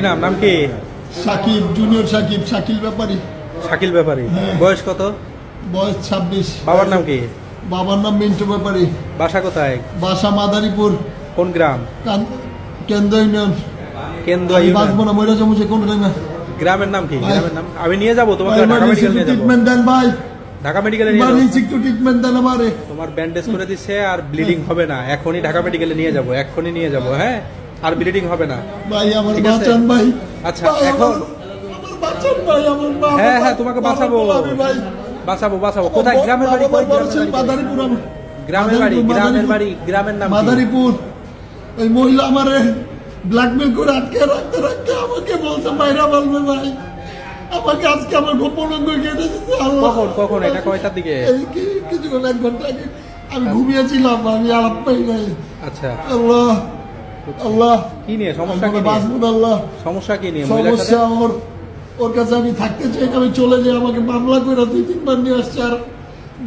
নাম? নাম কি? সাকিব জুনিয়র সাকিব শাকিল ব্যাপারী। শাকিল ব্যাপারী। হ্যাঁ। বয়স কত? বয়স ছাব্বিশ। বাবার নাম কি? বাবার নাম মিন্টু ব্যাপারী। বাসা কোথায়? বাসা মাদারীপুর। কোন গ্রাম? কেন্দ্র ইউনিয়ন। কেন্দ্র। বাঁচবো না মহিলা জমুছে কোন টাইমে গ্রামের নাম কি? গ্রামের নাম আমি নিয়ে যাব তোমাকে ঢাকা মেডিকেল ট্রিটমেন্ট দেন ভাই। ঢাকা মেডিকেলে নিয়ে একটু ট্রিটমেন্ট দেন আমারে। তোমার ব্যান্ডেজ করে দিচ্ছে আর ব্লিডিং হবে না। এখনই ঢাকা মেডিকেলে নিয়ে যাব এখনই নিয়ে যাব হ্যাঁ? আর ব্লিডিং হবে না। ভাই আমার বাঁচান ভাই। আচ্ছা, এখন- বাঁচান ভাই আমার মা হ্যাঁ হ্যাঁ তোমাকে বাঁচাবো। বাঁচাবো বাঁচাবো। কোথায়? গ্রামের বাড়ি? মাদারীপুর গ্রামের বাড়ি গ্রামের বাড়ি গ্রামের নাম? মাদারীপুর। ওই মহিলা আমারে ব্ল্যাকমেল করে আটকে রাখতে রাখতে আমাকে বলতে মাইরা বলবে ভাই। আমাকে আজকে আমার গোপন অঙ্গ কেটে দিচ্ছে কখন কখন? এটা কয়টার দিকে? কিছুক্ষণ এক ঘণ্টা আগে আমি ঘুমিয়েছিলাম আমি আলাপ পাই নাই। আচ্ছা। আল্লাহ। আল্লাহ কি নিয়ে? সমস্যা কি নিয়ে? আল্লাহ। সমস্যা কি নিয়ে? সমস্যা ওর ওর কাছে আমি থাকতে চাই আমি চলে যাই আমাকে মামলা করে দুই তিনবার নিয়ে আসছে। আর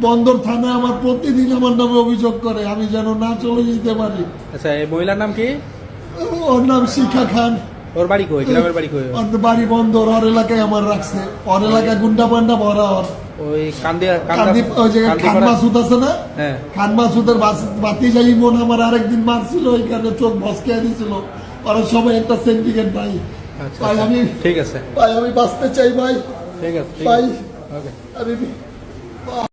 বন্দর থানায় আমার প্রতিদিন আমার নামে অভিযোগ করে আমি যেন না চলে যেতে পারি। আচ্ছা এই মহিলার নাম কি? ওর নাম শিখা খান। ওর বাড়ি কই? গ্রামের বাড়ি কই ওর? বাড়ি বন্দর ওর এলাকায় আমার রাখছে। ওর এলাকায় গুন্ডা পান্ডা ভরা ওর। ওই কান্দিয়া কান্দি ওই জায়গায় খান মাসুদ আছে না? হ্যাঁ। খান মাসুদের বাতি যাই মন আমার আরেকদিন মারছিল ওইখানে চোখ ভসকে দিছিল। ওরা সবাই একটা সেন্টিকেট ভাই। আচ্ছা ভাই আচ্ছা। আমি ঠিক আছে। ভাই আমি বাঁচতে চাই ভাই। ঠিক আছে ভাই আমি